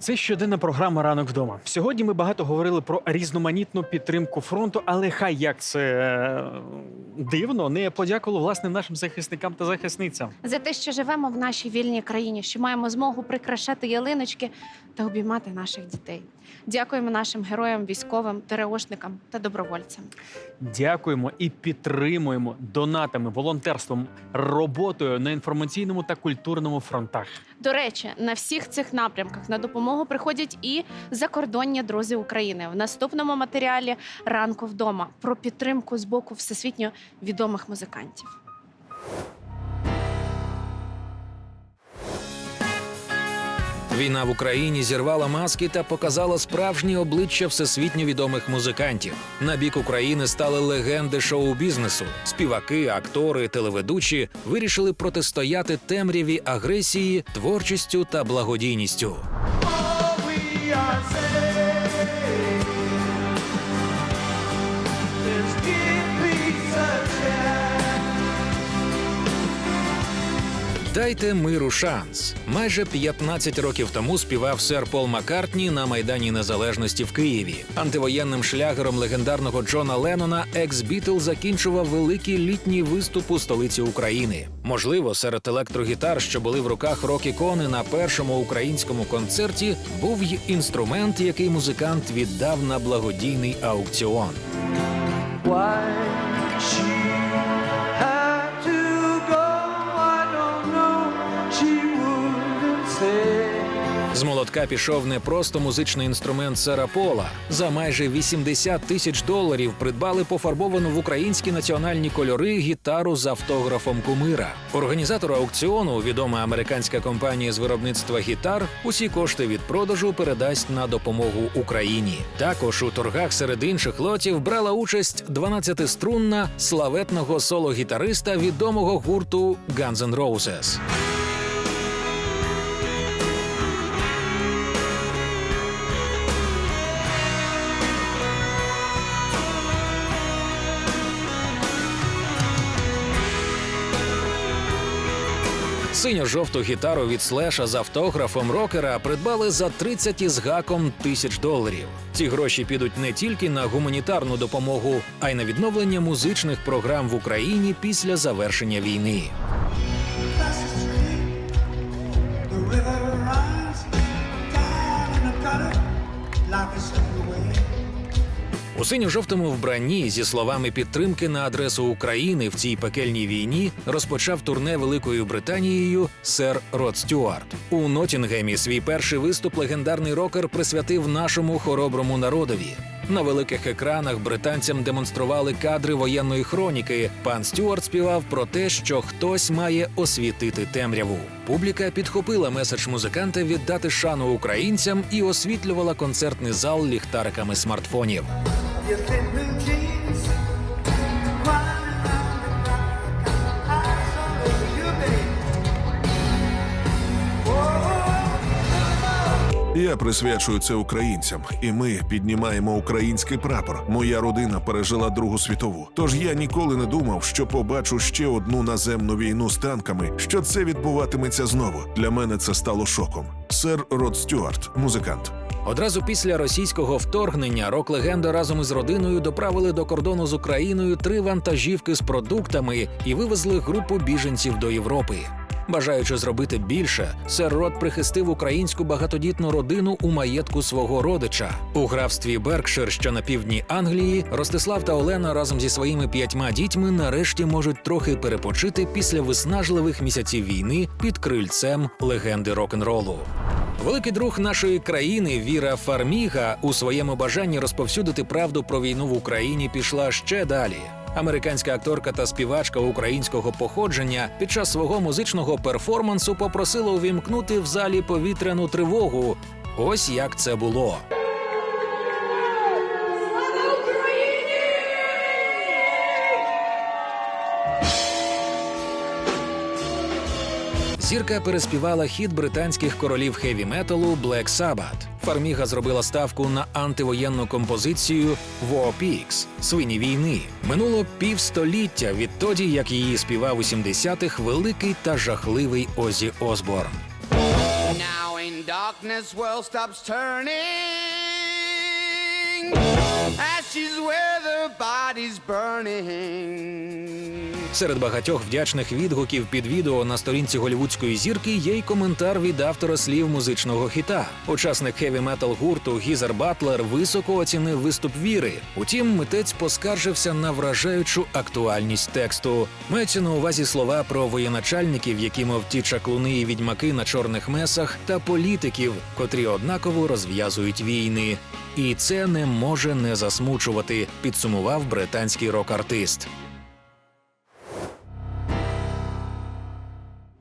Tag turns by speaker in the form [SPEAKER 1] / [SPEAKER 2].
[SPEAKER 1] Це щоденна програма Ранок вдома. Сьогодні ми багато говорили про різноманітну підтримку фронту, але хай як це е, дивно, не подякували власне нашим захисникам та захисницям.
[SPEAKER 2] за те, що живемо в нашій вільній країні, що маємо змогу прикрашати ялиночки та обіймати наших дітей. Дякуємо нашим героям, військовим, ТРОшникам та добровольцям.
[SPEAKER 1] Дякуємо і підтримуємо донатами, волонтерством, роботою на інформаційному та культурному фронтах.
[SPEAKER 2] До речі, на всіх цих напрямках на допомогу приходять і закордонні друзі України. В наступному матеріалі ранку вдома про підтримку з боку всесвітньо відомих музикантів.
[SPEAKER 3] Війна в Україні зірвала маски та показала справжні обличчя всесвітньо відомих музикантів. На бік України стали легенди шоу-бізнесу. Співаки, актори, телеведучі вирішили протистояти темряві агресії, творчістю та благодійністю. I said. Дайте миру шанс. Майже 15 років тому співав сер Пол Маккартні на майдані Незалежності в Києві. Антивоєнним шлягером легендарного Джона Леннона екс-бітл закінчував великий літній виступ у столиці України. Можливо, серед електрогітар, що були в руках Рокі Кони на першому українському концерті, був й інструмент, який музикант віддав на благодійний аукціон.
[SPEAKER 4] Why
[SPEAKER 3] молотка пішов не просто музичний інструмент сера Пола. За майже 80 тисяч доларів придбали пофарбовану в українські національні кольори гітару з автографом кумира. Організатор аукціону, відома американська компанія з виробництва гітар, усі кошти від продажу передасть на допомогу Україні. Також у торгах серед інших лотів брала участь 12-струнна славетного соло-гітариста відомого гурту Guns N' Roses. Синьо-жовту гітару від слеша з автографом рокера придбали за 30 із гаком тисяч доларів. Ці гроші підуть не тільки на гуманітарну допомогу, а й на відновлення музичних програм в Україні після завершення війни.
[SPEAKER 5] River runs in the gutter.
[SPEAKER 3] У синьо-жовтому вбранні зі словами підтримки на адресу України в цій пекельній війні розпочав турне Великою Британією сер Род Стюарт. У Нотінгемі свій перший виступ легендарний рокер присвятив нашому хороброму народові. На великих екранах британцям демонстрували кадри воєнної хроніки. Пан Стюарт співав про те, що хтось має освітити темряву. Публіка підхопила меседж музиканта віддати шану українцям і освітлювала концертний зал ліхтариками смартфонів.
[SPEAKER 6] Я присвячую це українцям, і ми піднімаємо український прапор. Моя родина пережила Другу світову. Тож я ніколи не думав, що побачу ще одну наземну війну з танками. Що це відбуватиметься знову. Для мене це стало шоком. Сер Род Стюарт, музикант.
[SPEAKER 3] Одразу після російського вторгнення рок-легенда разом із родиною доправили до кордону з Україною три вантажівки з продуктами і вивезли групу біженців до Європи. Бажаючи зробити більше, сер Рот прихистив українську багатодітну родину у маєтку свого родича. У графстві Беркшир, що на півдні Англії, Ростислав та Олена разом зі своїми п'ятьма дітьми нарешті можуть трохи перепочити після виснажливих місяців війни під крильцем легенди рок-н-ролу. Великий друг нашої країни Віра Фарміга у своєму бажанні розповсюдити правду про війну в Україні пішла ще далі. Американська акторка та співачка українського походження під час свого музичного перформансу попросила увімкнути в залі повітряну тривогу. Ось як це було. Зірка переспівала хіт британських королів хеві металу Black Sabbath. Фарміга зробила ставку на антивоєнну композицію War Pigs – свині війни. Минуло півстоліття відтоді, як її співав у 70-х великий та жахливий Озі Осборн.
[SPEAKER 7] Now in darkness world stops turning, ashes where the body's burning.
[SPEAKER 3] Серед багатьох вдячних відгуків під відео на сторінці голівудської зірки є й коментар від автора слів музичного хіта. Учасник хеві метал гурту Гізер Батлер високо оцінив виступ віри. Утім, митець поскаржився на вражаючу актуальність тексту. Мається на увазі слова про воєначальників, які мов ті чаклуни і відьмаки на чорних месах, та політиків, котрі однаково розв'язують війни. І це не може не засмучувати, підсумував британський рок-артист.